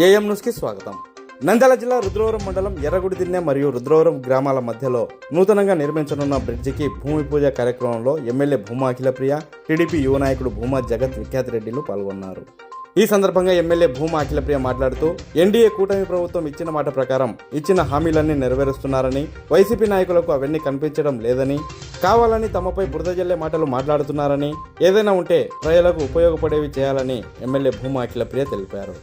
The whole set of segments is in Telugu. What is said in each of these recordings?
ఏఎం న్యూస్కి స్వాగతం. నంద్యాల జిల్లా రుద్రవరం మండలం ఎర్రగుడి దిన్నె మరియు రుద్రవరం గ్రామాల మధ్యలో నూతనంగా నిర్మించనున్న బ్రిడ్జికి భూమి పూజ కార్యక్రమంలో ఎమ్మెల్యే భూమా అఖిలప్రియ టీడీపీ యువ నాయకుడు భూమా జగత్ విఖ్యాత్ రెడ్డిలు పాల్గొన్నారు. ఈ సందర్భంగా ఎమ్మెల్యే భూమా అఖిలప్రియ మాట్లాడుతూ ఎన్డీఏ కూటమి ప్రభుత్వం ఇచ్చిన మాట ప్రకారం ఇచ్చిన హామీలన్నీ నెరవేరుస్తున్నారని వైసీపీ నాయకులకు అవన్నీ కనిపించడం లేదని కావాలని తమపై బురద జల్లే మాటలు మాట్లాడుతున్నారని ఏదైనా ఉంటే ప్రజలకు ఉపయోగపడేవి చేయాలని ఎమ్మెల్యే భూమా అఖిలప్రియ తెలిపారు.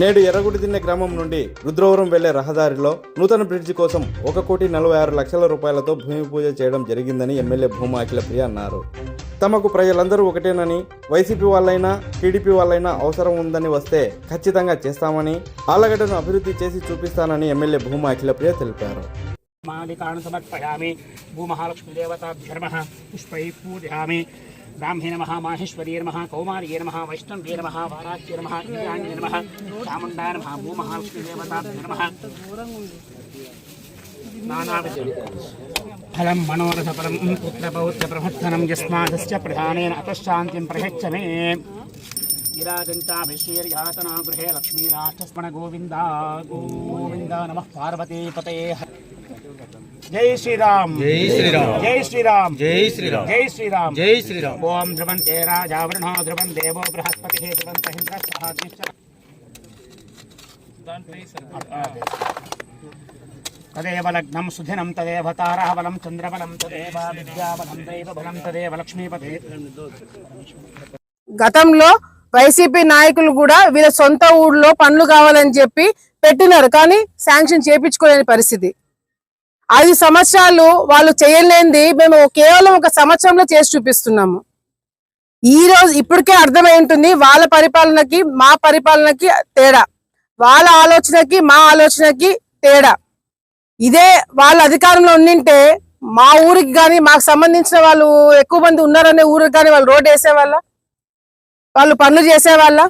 నేడు ఎర్రగుడిదిన్నె గ్రామం నుండి రుద్రవరం వెళ్ళే రహదారిలో నూతన బ్రిడ్జి కోసం ఒక కోటి నలభై ఆరు లక్షల రూపాయలతో భూమి పూజ చేయడం జరిగిందని ఎమ్మెల్యే భూమా అఖిలప్రియ అన్నారు. తమకు ప్రజలందరూ ఒకటేనని వైసీపీ వాళ్ళైనా టీడీపీ వాళ్ళైనా అవసరం ఉందని వస్తే ఖచ్చితంగా చేస్తామని ఆలగడ్డను అభివృద్ధి చేసి చూపిస్తానని ఎమ్మెల్యే భూమా అఖిలప్రియ తెలిపారు. మాలికాను సమర్పయామి పుష్పై పూజయామి. బ్రాహ్మీ నమ మాహేశ్వరీ నమ కౌమార్యే నమ వైష్ణవ్యే నమ వారాజ్య నమ ఇంద్రాణ్య నమ చాముండా నమ. భూమహాలక్ష్మీదేవతాభ్యర్మః ఫలం మనోరథపరం పుత్రపౌత్ర ప్రవర్తనం యస్మాదస్య ప్రధానేన అతశాంతిం ప్రయచ్చ మే. విరాజంతాభిశ్రీర్యాతనా గృహే లక్ష్మీరాష్ట్రస్మణ గోవింద గోవింద నమ పార్వతీ పతయే జై శ్రీరామ్. జై శ్రీరామ్. జై శ్రీరామ్. జై శ్రీరామ్. జై శ్రీరామ్. జై శ్రీరామ్. ఓం ధ్రువంతే రాజావృణో ధ్రువం దేవో బృహస్పతి ధ్రువంత ఇంద్ర తదేవ లగ్నం సుధినం తదేవ తారాబలం చంద్రబలం తదేవ విద్యాబలం దైవబలం తదేవ లక్ష్మీపతే. గతంలో వైసీపీ నాయకులు కూడా వీళ్ళ సొంత ఊళ్ళో పనులు కావాలని చెప్పి పెట్టినారు కానీ శాంక్షన్ చేపించుకోలేని పరిస్థితి. ఐదు సంవత్సరాలు వాళ్ళు చేయలేనిది మేము కేవలం ఒక సంవత్సరంలో చేసి చూపిస్తున్నాము. ఈ రోజు ఇప్పటికే అర్థమై ఉంటుంది వాళ్ళ పరిపాలనకి మా పరిపాలనకి తేడా. వాళ్ళ ఆలోచనకి మా ఆలోచనకి తేడా. ఇదే వాళ్ళ అధికారంలో ఉండింటే మా ఊరికి కానీ మాకు సంబంధించిన వాళ్ళు ఎక్కువ మంది ఉన్నారనే ఊరికి కానీ వాళ్ళు రోడ్డు వేసేవాళ్ళ? వాళ్ళు పనులు చేసేవాళ్ళ?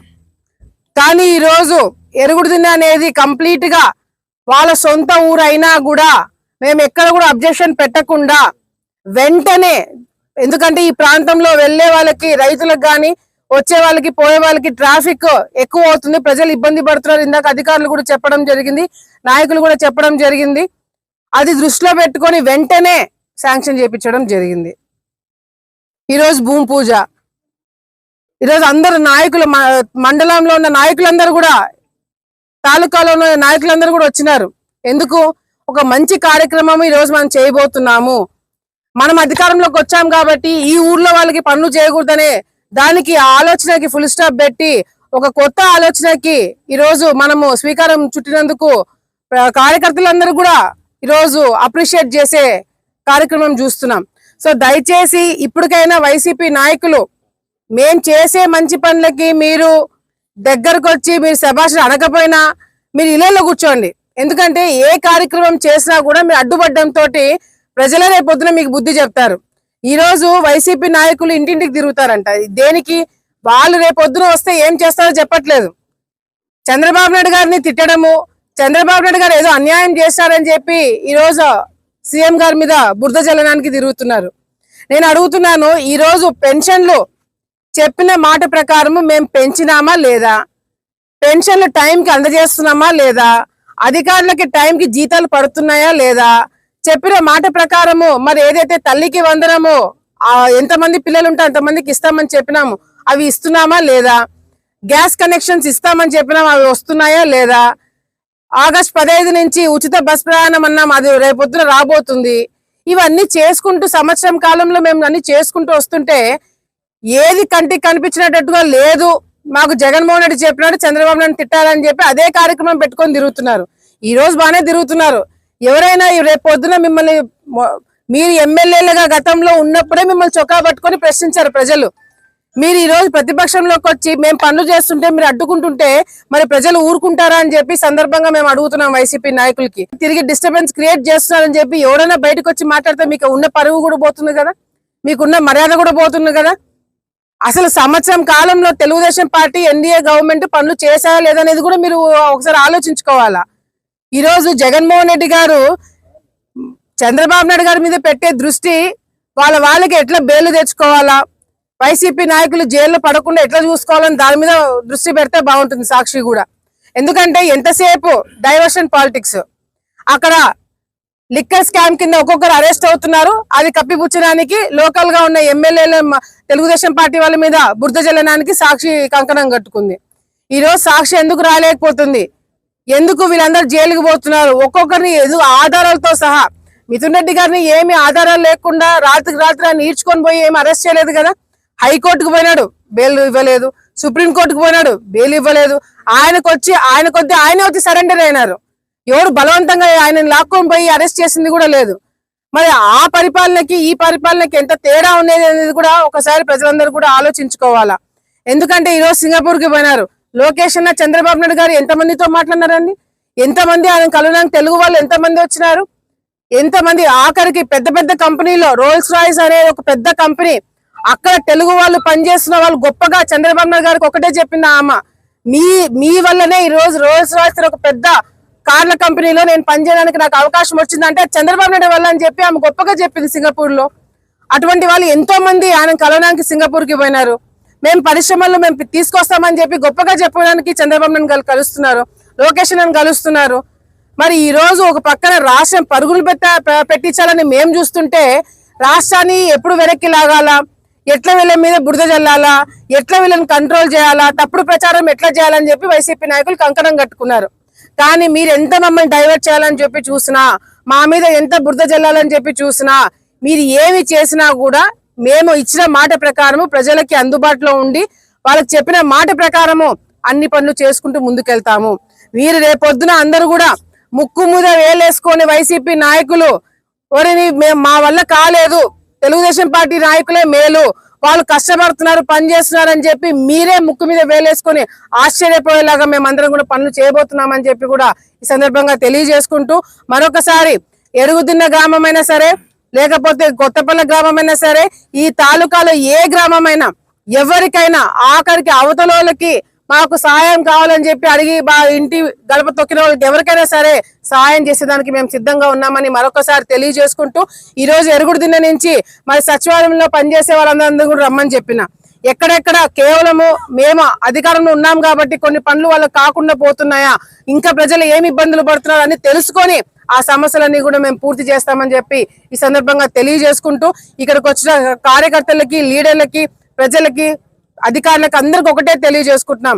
కానీ ఈరోజు ఎరుగుడు తిన్న అనేది కంప్లీట్గా వాళ్ళ సొంత ఊరు అయినా కూడా మేము ఎక్కడ కూడా అబ్జెక్షన్ పెట్టకుండా వెంటనే ఎందుకంటే ఈ ప్రాంతంలో వెళ్ళే వాళ్ళకి రైతులకు కానీ వచ్చే వాళ్ళకి పోయే వాళ్ళకి ట్రాఫిక్ ఎక్కువ అవుతుంది. ప్రజలు ఇబ్బంది పడుతున్నారు. ఇందాక అధికారులు కూడా చెప్పడం జరిగింది. నాయకులు కూడా చెప్పడం జరిగింది. అది దృష్టిలో పెట్టుకొని వెంటనే శాంక్షన్ చేపించడం జరిగింది. ఈరోజు భూమి పూజ. ఈరోజు అందరు నాయకులు మ- మండలంలో ఉన్న నాయకులందరూ కూడా తాలూకాలో ఉన్న నాయకులందరూ కూడా వచ్చినారు. ఎందుకు? ఒక మంచి కార్యక్రమం ఈరోజు మనం చేయబోతున్నాము. మనం అధికారంలోకి వచ్చాం కాబట్టి ఈ ఊర్లో వాళ్ళకి పనులు చేయకూడదనే దానికి ఆ ఆలోచనకి ఫుల్ స్టాప్ పెట్టి ఒక కొత్త ఆలోచనకి ఈరోజు మనము స్వీకారం చుట్టినందుకు కార్యకర్తలందరూ కూడా ఈరోజు అప్రిషియేట్ చేసే కార్యక్రమం చూస్తున్నాం. సో దయచేసి ఇప్పటికైనా వైసీపీ నాయకులు మేం చేసే మంచి పనులకి మీరు దగ్గరకు వచ్చి మీరు శభాషణ అడగపోయినా మీరు ఇళ్ళల్లో కూర్చోండి. ఎందుకంటే ఏ కార్యక్రమం చేసినా కూడా మీరు అడ్డుపడ్డంతో ప్రజలే రేపొద్దున మీకు బుద్ధి చెప్తారు. ఈ రోజు వైసీపీ నాయకులు ఇంటింటికి తిరుగుతారంట. దేనికి? వాళ్ళు రేపొద్దున వస్తే ఏం చేస్తారో చెప్పట్లేదు. చంద్రబాబు నాయుడు గారిని తిట్టడము చంద్రబాబు నాయుడు గారు ఏదో అన్యాయం చేశారని చెప్పి ఈరోజు సీఎం గారి మీద బురద జలనానికి తిరుగుతున్నారు. నేను అడుగుతున్నాను ఈరోజు పెన్షన్లు చెప్పిన మాట ప్రకారము మేము పెంచినామా లేదా? పెన్షన్లు టైంకి అందజేస్తున్నామా లేదా? అధికారులకి టైంకి జీతాలు పడుతున్నాయా లేదా? చెప్పిన మాట ప్రకారము మరి ఏదైతే తల్లికి వందనమో ఆ ఎంతమంది పిల్లలు ఉంటే అంతమందికి ఇస్తామని చెప్పినాము అవి ఇస్తున్నామా లేదా? గ్యాస్ కనెక్షన్స్ ఇస్తామని చెప్పినాము అవి వస్తున్నాయా లేదా? ఆగస్ట్ పదహైదు నుంచి ఉచిత బస్ ప్రయాణం అన్నాం అది రేపొద్దున రాబోతుంది. ఇవన్నీ చేసుకుంటూ సంవత్సరం కాలంలో మేము అన్ని చేసుకుంటూ వస్తుంటే ఏది కంటికి కనిపించినట్టుగా లేదు. మాకు జగన్మోహన్ రెడ్డి చెప్పినాడు చంద్రబాబు నాయుడు తిట్టాలని చెప్పి అదే కార్యక్రమం పెట్టుకొని తిరుగుతున్నారు. ఈ రోజు బాగానే తిరుగుతున్నారు. ఎవరైనా రేపు పొద్దున మిమ్మల్ని మీరు ఎమ్మెల్యేలుగా గతంలో ఉన్నప్పుడే మిమ్మల్ని చొక్కా పట్టుకొని ప్రశ్నించారు ప్రజలు. మీరు ఈరోజు ప్రతిపక్షంలోకి వచ్చి మేము పనులు చేస్తుంటే మీరు అడ్డుకుంటుంటే మరి ప్రజలు ఊరుకుంటారా అని చెప్పి సందర్భంగా మేము అడుగుతున్నాం వైసీపీ నాయకులకి. తిరిగి డిస్టర్బెన్స్ క్రియేట్ చేస్తున్నారని చెప్పి ఎవరైనా బయటకు వచ్చి మాట్లాడితే మీకు ఉన్న పరువు కూడా పోతుంది కదా? మీకున్న మర్యాద కూడా పోతుంది కదా? అసలు సంవత్సరం కాలంలో తెలుగుదేశం పార్టీ ఎన్డీఏ గవర్నమెంట్ పనులు చేశారా లేదనేది కూడా మీరు ఒకసారి ఆలోచించుకోవాలా? ఈరోజు జగన్మోహన్ రెడ్డి గారు చంద్రబాబు నాయుడు గారి మీద పెట్టే దృష్టి వాళ్ళ వాళ్ళకి ఎట్లా బెయిల్ తెచ్చుకోవాలా? వైసీపీ నాయకులు జైల్లో పడకుండా ఎట్లా చూసుకోవాలని దాని మీద దృష్టి పెడితే బాగుంటుంది సాక్షి కూడా. ఎందుకంటే ఎంతసేపు డైవర్షన్ పాలిటిక్స్? అక్కడ లిక్కర్ స్కామ్ కింద ఒక్కొక్కరు అరెస్ట్ అవుతున్నారు. అది కప్పిపుచ్చడానికి లోకల్గా ఉన్న ఎమ్మెల్యేల తెలుగుదేశం పార్టీ వాళ్ళ మీద బురద జల్లడానికి సాక్షి కంకణం కట్టుకుంది. ఈ రోజు సాక్షి ఎందుకు రాలేకపోతుంది? ఎందుకు వీళ్ళందరూ జైలుకు పోతున్నారు? ఒక్కొక్కరిని ఎదు ఆధారాలతో సహా. మిథున్ రెడ్డి గారిని ఏమి ఆధారాలు లేకుండా రాత్రికి రాత్రి ఆయన ఈడ్చుకొని పోయి ఏమి అరెస్ట్ చేయలేదు కదా? హైకోర్టుకు పోయినాడు బెయిల్ ఇవ్వలేదు. సుప్రీంకోర్టుకు పోయినాడు బెయిల్ ఇవ్వలేదు. ఆయనకు వచ్చి ఆయన కొద్ది ఆయనే వచ్చి సరెండర్ అయినారు. ఎవరు బలవంతంగా ఆయనను లాక్కొని పోయి అరెస్ట్ చేసింది కూడా లేదు. మరి ఆ పరిపాలనకి ఈ పరిపాలనకి ఎంత తేడా ఉండేది అనేది కూడా ఒకసారి ప్రజలందరూ కూడా ఆలోచించుకోవాలా. ఎందుకంటే ఈ రోజు పోయినారు. లోకేష్ అన్న చంద్రబాబు నాయుడు గారు ఎంతమందితో మాట్లాడినారండి? ఎంతమంది ఆయన కలవడానికి తెలుగు వాళ్ళు ఎంతమంది వచ్చినారు? ఎంతమంది ఆఖరికి పెద్ద పెద్ద కంపెనీలో రోల్స్ రాయిస్ అనే ఒక పెద్ద కంపెనీ. అక్కడ తెలుగు వాళ్ళు పనిచేస్తున్న వాళ్ళు గొప్పగా చంద్రబాబు నాయుడు గారికి ఒకటే చెప్పింది ఆమె. మీ మీ వల్లనే ఈ రోజు రోల్స్ రాయిస్ ఒక పెద్ద కార్ల కంపెనీలో నేను పనిచేయడానికి నాకు అవకాశం వచ్చిందంటే చంద్రబాబు నాయుడు వల్ల అని చెప్పి ఆమె గొప్పగా చెప్పింది సింగపూర్లో అటువంటి వాళ్ళు ఎంతో మంది ఆయన కలవడానికి సింగపూర్కి పోయినారు. మేము పరిశ్రమలు మేము తీసుకొస్తామని చెప్పి గొప్పగా చెప్పడానికి చంద్రబాబు నన్ను కలుస్తున్నారు. లోకేష్ నన్ను కలుస్తున్నారు. మరి ఈ రోజు ఒక పక్కన రాష్ట్రం పరుగులు పెట్ట పెట్టించాలని మేము చూస్తుంటే రాష్ట్రాన్ని ఎప్పుడు వెనక్కి లాగాలా? ఎట్లా వీళ్ళ మీద బురద జల్లాలా? ఎట్లా వీళ్ళని కంట్రోల్ చేయాలా? తప్పుడు ప్రచారం ఎట్లా చేయాలని చెప్పి వైసీపీ నాయకులు కంకణం కట్టుకున్నారు. కానీ మీరు ఎంత మమ్మల్ని డైవర్ట్ చేయాలని చెప్పి చూసినా మా మీద ఎంత బురద జల్లాలని చెప్పి చూసినా మీరు ఏమి చేసినా కూడా మేము ఇచ్చిన మాట ప్రకారము ప్రజలకి అందుబాటులో ఉండి వాళ్ళకి చెప్పిన మాట ప్రకారము అన్ని పనులు చేసుకుంటూ ముందుకెళ్తాము. వీరు రేపొద్దున అందరూ కూడా ముక్కు మీద వేలేసుకొని వైసీపీ నాయకులు ఒరేని మేము మా వల్ల కాలేదు. తెలుగుదేశం పార్టీ నాయకులే మేలు. వాళ్ళు కష్టపడుతున్నారు పని చేస్తున్నారు అని చెప్పి మీరే ముక్కు మీద వేలేసుకొని ఆశ్చర్యపోయేలాగా మేమందరం కూడా పనులు చేయబోతున్నామని చెప్పి కూడా ఈ సందర్భంగా తెలియజేసుకుంటూ మరొకసారి ఎరుగుదిన్న గ్రామమైనా సరే లేకపోతే కొత్తపల్లి గ్రామమైనా సరే ఈ తాలూకాలో ఏ గ్రామమైనా ఎవరికైనా ఆఖరికి అవతలోళ్ళకి మాకు సహాయం కావాలని చెప్పి అడిగి మా ఇంటి గడప తొక్కిన వాళ్ళకి ఎవరికైనా సరే సహాయం చేసేదానికి మేము సిద్ధంగా ఉన్నామని మరొకసారి తెలియజేసుకుంటూ ఈ రోజు ఎరుగుడు దిన్న నుంచి మరి సచివాలయంలో పనిచేసే వాళ్ళందరూ కూడా రమ్మని చెప్పిన. ఎక్కడెక్కడ కేవలము మేము అధికారంలో ఉన్నాం కాబట్టి కొన్ని పనులు వాళ్ళకి కాకుండా పోతున్నాయా ఇంకా ప్రజలు ఏమి ఇబ్బందులు పడుతున్నారు అని తెలుసుకొని ఆ సమస్యలన్నీ కూడా మేము పూర్తి చేస్తామని చెప్పి ఈ సందర్భంగా తెలియజేసుకుంటూ ఇక్కడికి వచ్చిన కార్యకర్తలకి లీడర్లకి ప్రజలకి అధికారులకు అందరికి ఒకటే తెలియజేసుకుంటున్నాం.